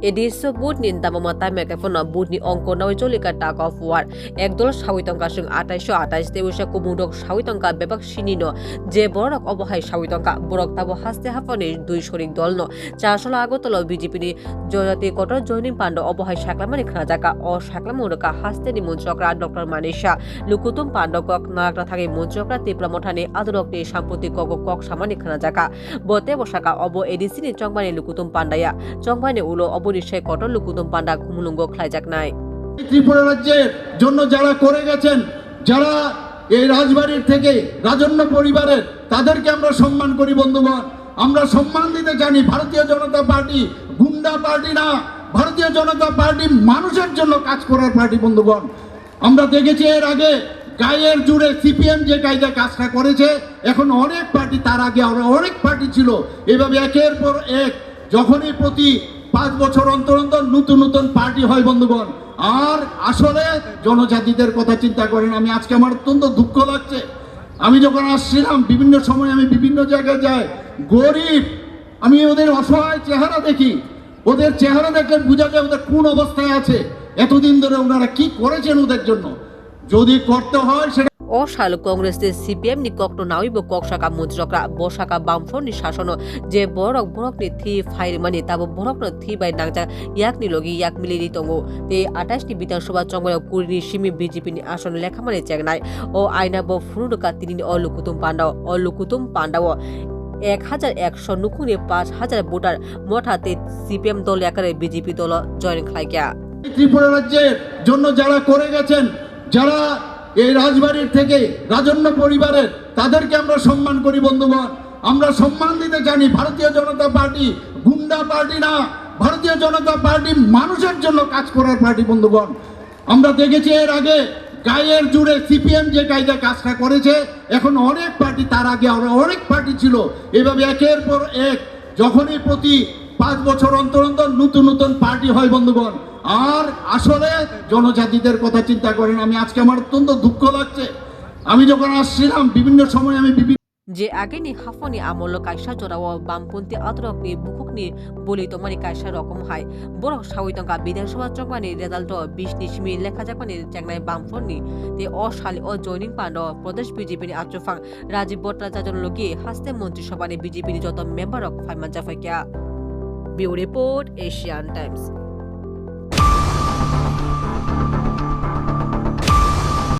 Ediso bud nin dama mata megaphone bud ni ongko nawi jolika tag of war একদল সাউইতঙ্কা song আঠাইশো আঠাইশ তেউসা কুমুডক সাউইতঙ্কা বেবাক সিনিনো যে বড়ক অবহাই সাউইতঙ্কা বরক তাবো হাসতে হাফানি দুই শরিক দল ন। চারশোলা আগতল বিজেপি নি জয়জাতি কটর জয়নিম পাণ্ড অবহাই সাকলামানি খানাজাকা অ সাকলামুরকা হাসতে নি মন্ত্রকরা ডক্টর মানিসা লুকুতুম পাণ্ড কক নাগরা থাকে মন্ত্রকরা তিপ্রা মঠানি আদরক নি সাম্প্রতিক কক কক সামানি খানাজাকা। বতে বসাকা অব এডিসি নি চংবানি লুকুতুম পাণ্ডায়া চংবানি উলো অবনিশ্চয় কটর লুকুতুম পাণ্ডা কুমুলুঙ্গ খ্লাইজাক নাই। ত্রিপুরা রাজ্যের জন্য যারা করে গেছেন, যারা এই রাজবাড়ির থেকে রাজন্য পরিবারের, তাদেরকে আমরা সম্মান করি বন্ধুগণ। আমরা সম্মান দিতে জানি ভারতীয় জনতা পার্টি গুন্ডা পার্টি না, ভারতীয় জনতা পার্টি মানুষের জন্য কাজ করার পার্টি বন্ধুগণ। আমরা দেখেছি এর আগে গায়ের জুড়ে সিপিএম যে কায়দা কাজটা করেছে, এখন অনেক পার্টি তার আগে অনেক পার্টি ছিল। এভাবে একের পর এক যখনই প্রতি পাঁচ বছর অন্তর অন্তর নতুন নতুন পার্টি হয়, বন্ধুগণ। আর আসলে জনজাতিদের কথা চিন্তা করেন, আমি আজকে আমার অত্যন্ত দুঃখ লাগছে। আমি যখন আসছিলাম, বিভিন্ন সময় আমি বিভিন্ন জায়গায় যাই, গরিব, আমি ওদের অসহায় চেহারা দেখি। ওদের চেহারা দেখলে বোঝা যায় ওদের কোন অবস্থায় আছে। এতদিন ধরে ওনারা কি করেছেন ওদের জন্য? যদি করতে হয়, সেটা cpm ni kok no nawi bo kok shaka mujrokra bo shaka bamfor ni shasono je borok borok ni thi fair mani tabo borok no thi bai nangja yak ni logi yak miliri tongo te 28 ni বিধানসভা চঙ্গয় কুড়ি Simi BJP নি আসন লেখামানে চেংনাই ও আইনা bo ফুরুকা তিনি নি অলুকুতুম পান্ডাও অলুকুতুম পান্ডাও এক হাজার একশো নুকুনি পাঁচ হাজার ভোটার মঠাতে সিপিএম দল একারে বিজেপি দল জয়েন খাইকা ত্রিপুরা রাজ্যের জন্য যারা করে গেছেন যারা এই রাজবাড়ির থেকে রাজন্য পরিবারের তাদেরকে আমরা সম্মান করি, বন্ধুগণ। আমরা সম্মান দিতে জানি ভারতীয় জনতা পার্টি গুন্ডা পার্টি না। ভারতীয় জনতা পার্টি মানুষের জন্য কাজ করার পার্টি, বন্ধুগণ। আমরা দেখেছি এর আগে গায়ের জুড়ে সিপিএম যে কায়দা কাজটা করেছে, এখন অনেক পার্টি তার আগে অনেক পার্টি ছিল। এভাবে একের পর এক যখনই প্রতি পাঁচ বছর অন্তর অন্তর নতুন নতুন পার্টি হয়, বন্ধুগণ আর আসলে জনজাতিদের কথা চিন্তা করেন, আমি আজকে আমার অত্যন্ত দুঃখ লাগছে। আমি যখন আসছিলাম, বিভিন্ন সময় আমি বিভিন্ন যে আগে নি হাফনি আমল কাইসা জরাও বামপন্থী আতরক নি বুকুক নি বলি তোমারি কাইসা রকম হাই বড় সাউইতঙ্কা বিধানসভা চকমানি রেজাল্ট বিশ নিশমি লেখা যাকমানি চেংনাই বামফর নি তে অশালি ও জয়নিং পান্ড প্রদেশ বিজেপি নি রাজীব ভট্টাচার্য লগি হাস্তে মন্ত্রিসভা নি বিজেপি নি যত মেম্বার অফ ফাইমান জাফাইকা বিউ রিপোর্ট এশিয়ান টাইমস।